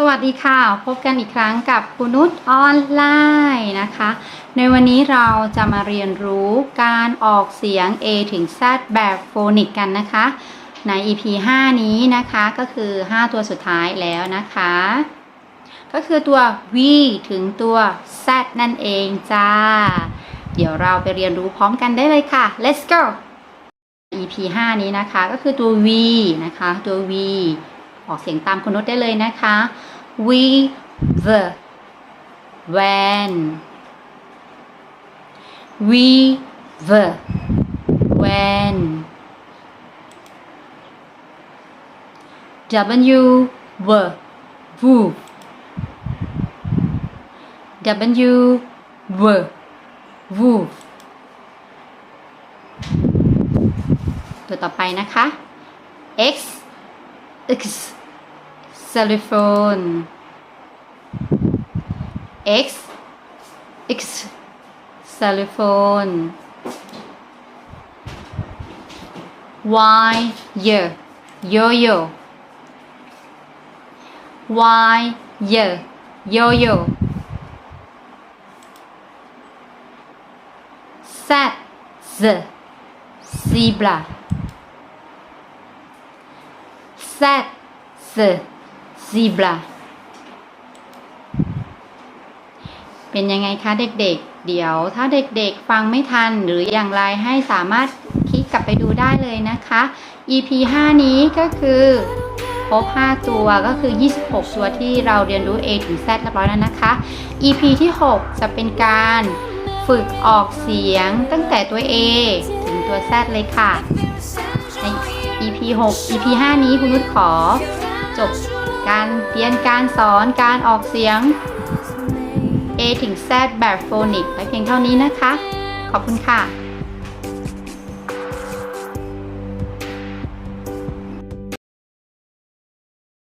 สวัสดีค่ะ พบกันอีกครั้งกับคุณนุชออนไลน์นะคะ ในวันนี้เราจะมาเรียนรู้การออกเสียง A ถึง Z แบบโฟนิกกันนะคะ ใน EP 5 นี้นะคะก็คือ 5 ตัวสุดท้ายแล้วนะคะ ก็คือตัว V ถึงตัว Z นั่นเองจ้า เดี๋ยวเราไปเรียนรู้พร้อมกันได้เลยค่ะ let's go EP 5 นี้นะคะก็คือตัว V นะคะตัว V ออกเสียงตามคุณนุชได้เลยนะคะ we the when we the when w w w w w w ตัวต่อไปนะคะ x x xylophone x. X. Xylophone y. Y. Yo yo y. Y. Yo yo z. Z. Zebra. Z. Z zebra เป็นยังไงคะเด็กๆ เดี๋ยวถ้าเด็กๆ ฟังไม่ทันหรืออย่างไรให้สามารถคลิกกลับไปดูได้เลยนะคะ EP 5 นี้ก็คือครบ5 ตัวก็คือ 26 ตัวที่เราเรียนรู้ A ถึง Z เรียบร้อยแล้วนะคะ EP ที่ 6 จะเป็นการฝึกออกเสียงตั้งแต่ตัว A ถึงตัว Z เลยค่ะใน EP 6 EP 5 นี้คุณนุชขอจบ รียนการสอนการออกเสียง A ถึง Z แบบโฟนิกไปเพียงเท่านี้นะคะ ขอบคุณค่ะ